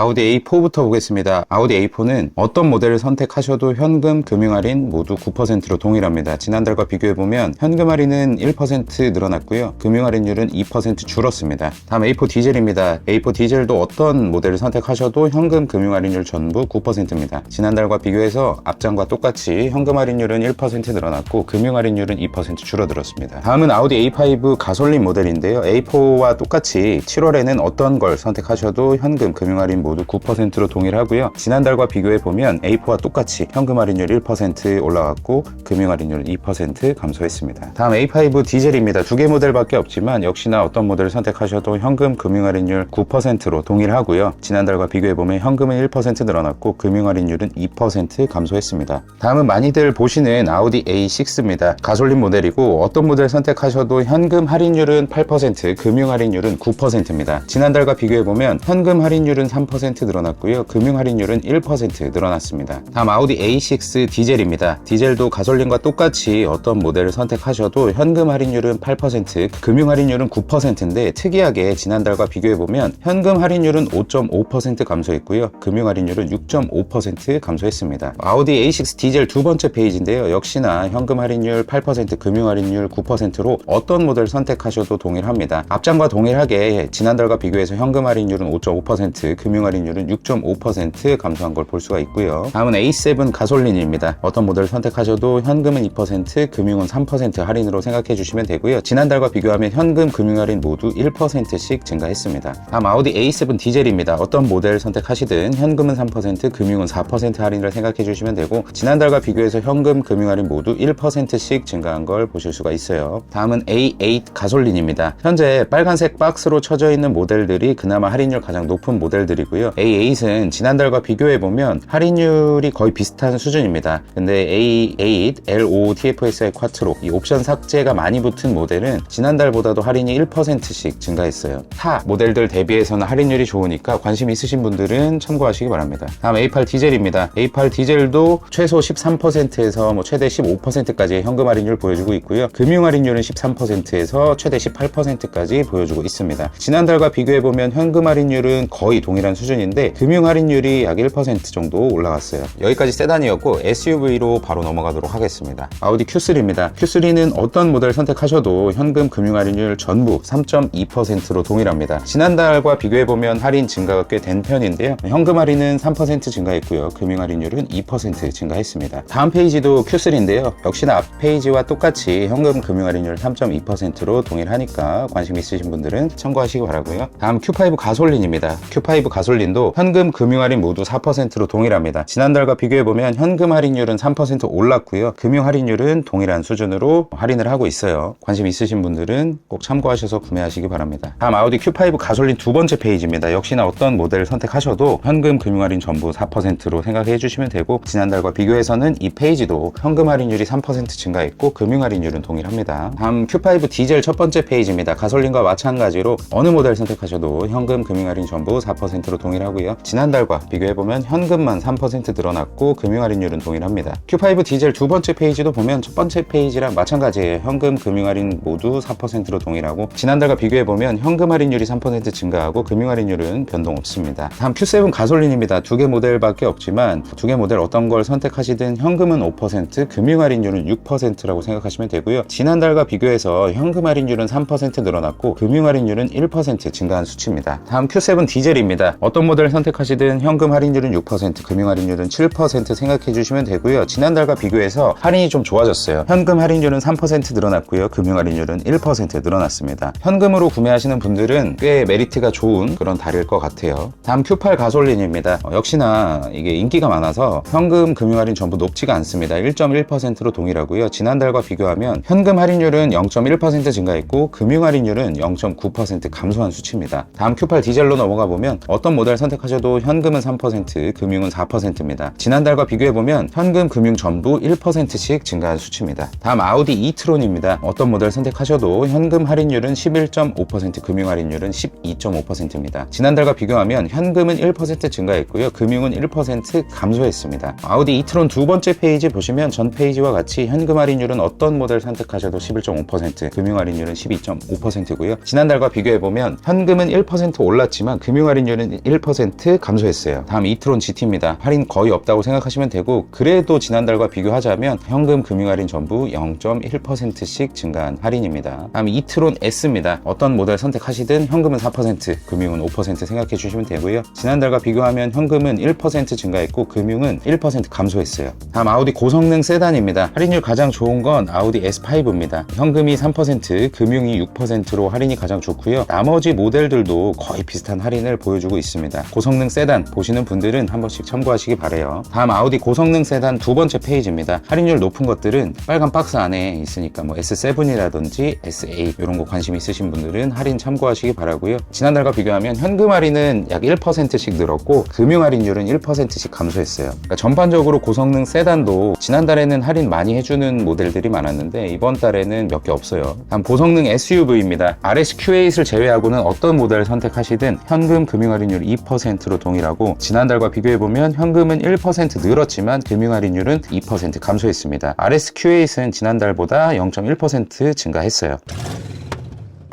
아우디 A4부터 보겠습니다. 아우디 A4는 어떤 모델을 선택하셔도 현금, 금융 할인 모두 9%로 동일합니다. 지난달과 비교해보면 현금 할인은 1% 늘어났고요. 금융 할인율은 2% 줄었습니다. 다음 A4 디젤입니다. A4 디젤도 어떤 모델을 선택하셔도 현금, 금융 할인율 전부 9%입니다. 지난달과 비교해서 앞장과 똑같이 현금 할인율은 1% 늘어났고 금융 할인율은 2% 줄어들었습니다. 다음은 아우디 A5 가솔린 모델인데요. A4와 똑같이 7월에는 어떤 걸 선택하셔도 현금, 금융 할인 모두 9%로 동일하고요. 지난달과 비교해 보면 A4와 똑같이 현금 할인율 1% 올라갔고 금융 할인율 2% 감소했습니다. 다음 A5 디젤입니다. 두 개 모델밖에 없지만 역시나 어떤 모델을 선택하셔도 현금, 금융 할인율 9%로 동일하고요. 지난달과 비교해 보면 현금은 1% 늘어났고 금융 할인율은 2% 감소했습니다. 다음은 많이들 보시는 아우디 A6입니다. 가솔린 모델이고 어떤 모델 선택하셔도 현금 할인율은 8%, 금융 할인율은 9%입니다. 지난달과 비교해 보면 현금 할인율은 3% 늘어났고요. 금융 할인율은 1% 늘어났습니다. 다음 아우디 A6 디젤입니다. 디젤도 가솔린과 똑같이 어떤 모델을 선택하셔도 현금 할인율은 8%, 금융 할인율은 9%인데 특이하게 지난달과 비교해 보면 현금 할인율은 5.5% 감소했고요. 금융 할인율은 6.5% 감소했습니다. 아우디 A6 디젤 두 번째 페이지인데요. 역시나 현금 할인율 8%, 금융 할인율 9%로 어떤 모델 선택하셔도 동일합니다. 앞장과 동일하게 지난달과 비교해서 현금 할인율은 5.5%, 금융 할인율은 6.5% 감소한 걸 볼 수가 있고요. 다음은 A7 가솔린입니다. 어떤 모델을 선택하셔도 현금은 2%, 금융은 3% 할인으로 생각해 주시면 되고요. 지난달과 비교하면 현금, 금융 할인 모두 1%씩 증가했습니다. 다음 아우디 A7 디젤입니다. 어떤 모델 선택하시든 현금은 3%, 금융은 4% 할인을 생각해 주시면 되고 지난달과 비교해서 현금, 금융 할인 모두 1%씩 증가한 걸 보실 수가 있어요. 다음은 A8 가솔린입니다. 현재 빨간색 박스로 쳐져 있는 모델들이 그나마 할인율 가장 높은 모델들이고 요. A8은 지난달과 비교해 보면 할인율이 거의 비슷한 수준입니다. 근데 A8 LO TFSI 쿼트로 이 옵션 삭제가 많이 붙은 모델은 지난달보다도 할인이 1%씩 증가했어요. 타 모델들 대비해서는 할인율이 좋으니까 관심 있으신 분들은 참고하시기 바랍니다. 다음 A8 디젤입니다. A8 디젤도 최소 13%에서 뭐 최대 15%까지 현금 할인율 보여주고 있고요. 금융 할인율은 13%에서 최대 18%까지 보여주고 있습니다. 지난달과 비교해 보면 현금 할인율은 거의 동일한 수준인데 금융 할인율이 약 1% 정도 올라갔어요. 여기까지 세단이었고 SUV로 바로 넘어가도록 하겠습니다. 아우디 Q3입니다. Q3는 어떤 모델 선택하셔도 현금 금융 할인율 전부 3.2%로 동일합니다. 지난달과 비교해 보면 할인 증가가 꽤 된 편인데요. 현금 할인은 3% 증가했고요. 금융 할인율은 2% 증가했습니다. 다음 페이지도 Q3인데요. 역시나 앞 페이지와 똑같이 현금 금융 할인율 3.2%로 동일하니까 관심 있으신 분들은 참고하시기 바라고요. 다음 Q5 가솔린입니다. Q5 가솔린도 현금 금융 할인 모두 4%로 동일합니다. 지난달과 비교해 보면 현금 할인율은 3% 올랐고요. 금융 할인율은 동일한 수준으로 할인을 하고 있어요. 관심 있으신 분들은 꼭 참고하셔서 구매하시기 바랍니다. 다음 아우디 Q5 가솔린 두 번째 페이지입니다. 역시나 어떤 모델을 선택하셔도 현금 금융 할인 전부 4%로 생각해 주시면 되고 지난달과 비교해서는 이 페이지도 현금 할인율이 3% 증가했고 금융 할인율은 동일합니다. 다음 Q5 디젤 첫 번째 페이지입니다. 가솔린과 마찬가지로 어느 모델 선택하셔도 현금 금융 할인 전부 4%로 동일하고요. 지난달과 비교해 보면 현금만 3% 늘어났고 금융 할인율은 동일합니다. Q5 디젤 두 번째 페이지도 보면 첫 번째 페이지랑 마찬가지예요. 현금 금융 할인 모두 4%로 동일하고 지난달과 비교해 보면 현금 할인율이 3% 증가하고 금융 할인율은 변동 없습니다. 다음 Q7 가솔린입니다. 두 개 모델밖에 없지만 두 개 모델 어떤 걸 선택하시든 현금은 5%, 금융 할인율은 6%라고 생각하시면 되고요. 지난달과 비교해서 현금 할인율은 3% 늘어났고 금융 할인율은 1% 증가한 수치입니다. 다음 Q7 디젤입니다. 어떤 모델을 선택하시든 현금 할인율은 6%, 금융 할인율은 7% 생각해 주시면 되고요. 지난달과 비교해서 할인이 좀 좋아졌어요. 현금 할인율은 3% 늘어났고요. 금융 할인율은 1% 늘어났습니다. 현금으로 구매하시는 분들은 꽤 메리트가 좋은 그런 달일 것 같아요. 다음 Q8 가솔린입니다. 어, 역시나 이게 인기가 많아서 현금 금융 할인 전부 높지가 않습니다. 1.1%로 동일하고요. 지난달과 비교하면 현금 할인율은 0.1% 증가했고 금융 할인율은 0.9% 감소한 수치입니다. 다음 Q8 디젤로 넘어가 보면 어떤 모델 선택하셔도 현금은 3%, 금융은 4%입니다. 지난달과 비교해 보면 현금, 금융 전부 1%씩 증가한 수치입니다. 다음 아우디 이트론입니다. 어떤 모델 선택하셔도 현금 할인율은 11.5%, 금융 할인율은 12.5%입니다. 지난달과 비교하면 현금은 1% 증가했고요. 금융은 1% 감소했습니다. 아우디 이트론 두 번째 페이지 보시면 전 페이지와 같이 현금 할인율은 어떤 모델 선택하셔도 11.5%, 금융 할인율은 12.5%고요. 지난달과 비교해 보면 현금은 1% 올랐지만 금융 할인율은 0.1% 감소했어요. 다음 이트론 GT입니다. 할인 거의 없다고 생각하시면 되고 그래도 지난달과 비교하자면 현금 금융 할인 전부 0.1%씩 증가한 할인입니다. 다음 이트론 S입니다. 어떤 모델 선택하시든 현금은 4%, 금융은 5% 생각해 주시면 되고요. 지난달과 비교하면 현금은 1% 증가했고 금융은 1% 감소했어요. 다음 아우디 고성능 세단입니다. 할인율 가장 좋은 건 아우디 S5입니다. 현금이 3%, 금융이 6%로 할인이 가장 좋고요. 나머지 모델들도 거의 비슷한 할인을 보여주고 있습니다. 고성능 세단 보시는 분들은 한 번씩 참고하시기 바래요. 다음 아우디 고성능 세단 두 번째 페이지입니다. 할인율 높은 것들은 빨간 박스 안에 있으니까 뭐 S7이라든지 S8 이런 거 관심 있으신 분들은 할인 참고하시기 바라고요. 지난달과 비교하면 현금 할인은 약 1%씩 늘었고 금융 할인율은 1%씩 감소했어요. 그러니까 전반적으로 고성능 세단도 지난달에는 할인 많이 해주는 모델들이 많았는데 이번 달에는 몇 개 없어요. 다음 고성능 SUV입니다. RSQ8을 제외하고는 어떤 모델을 선택하시든 현금 금융 할인율 2%로 동일하고 지난달과 비교해보면 현금은 1% 늘었지만 금융 할인율은 2% 감소했습니다. RSQ8은 지난달보다 0.1% 증가했어요.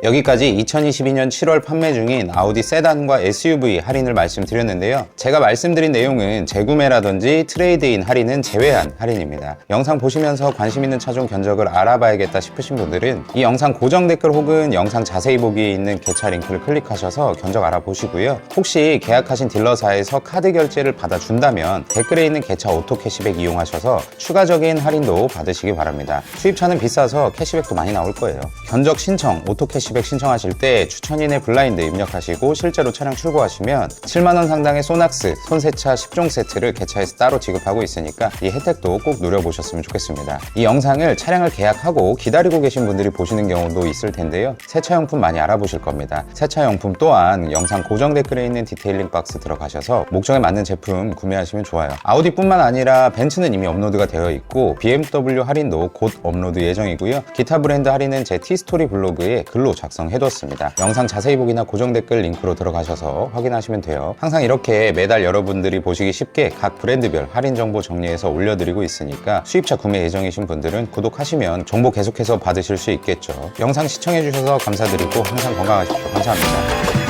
여기까지 2022년 7월 판매 중인 아우디 세단과 SUV 할인을 말씀드렸는데요. 제가 말씀드린 내용은 재구매라든지 트레이드인 할인은 제외한 할인입니다. 영상 보시면서 관심 있는 차종 견적을 알아봐야겠다 싶으신 분들은 이 영상 고정 댓글 혹은 영상 자세히 보기에 있는 개차 링크를 클릭하셔서 견적 알아보시고요. 혹시 계약하신 딜러사에서 카드 결제를 받아준다면 댓글에 있는 개차 오토 캐시백 이용하셔서 추가적인 할인도 받으시기 바랍니다. 수입차는 비싸서 캐시백도 많이 나올 거예요. 견적 신청, 오토 캐시백 신청하실 때 추천인의 블라인드 입력하시고 실제로 차량 출고하시면 7만원 상당의 소낙스, 손세차 10종 세트를 개차에서 따로 지급하고 있으니까 이 혜택도 꼭 누려보셨으면 좋겠습니다. 이 영상을 차량을 계약하고 기다리고 계신 분들이 보시는 경우도 있을 텐데요. 세차용품 많이 알아보실 겁니다. 세차용품 또한 영상 고정 댓글에 있는 디테일링 박스 들어가셔서 목적에 맞는 제품 구매하시면 좋아요. 아우디뿐만 아니라 벤츠는 이미 업로드가 되어 있고 BMW 할인도 곧 업로드 예정이고요. 기타 브랜드 할인은 제 티스토리 블로그에 글로 작성해뒀습니다. 영상 자세히 보기나 고정 댓글 링크로 들어가셔서 확인하시면 돼요. 항상 이렇게 매달 여러분들이 보시기 쉽게 각 브랜드별 할인 정보 정리해서 올려드리고 있으니까 수입차 구매 예정이신 분들은 구독하시면 정보 계속해서 받으실 수 있겠죠. 영상 시청해주셔서 감사드리고 항상 건강하십시오. 감사합니다.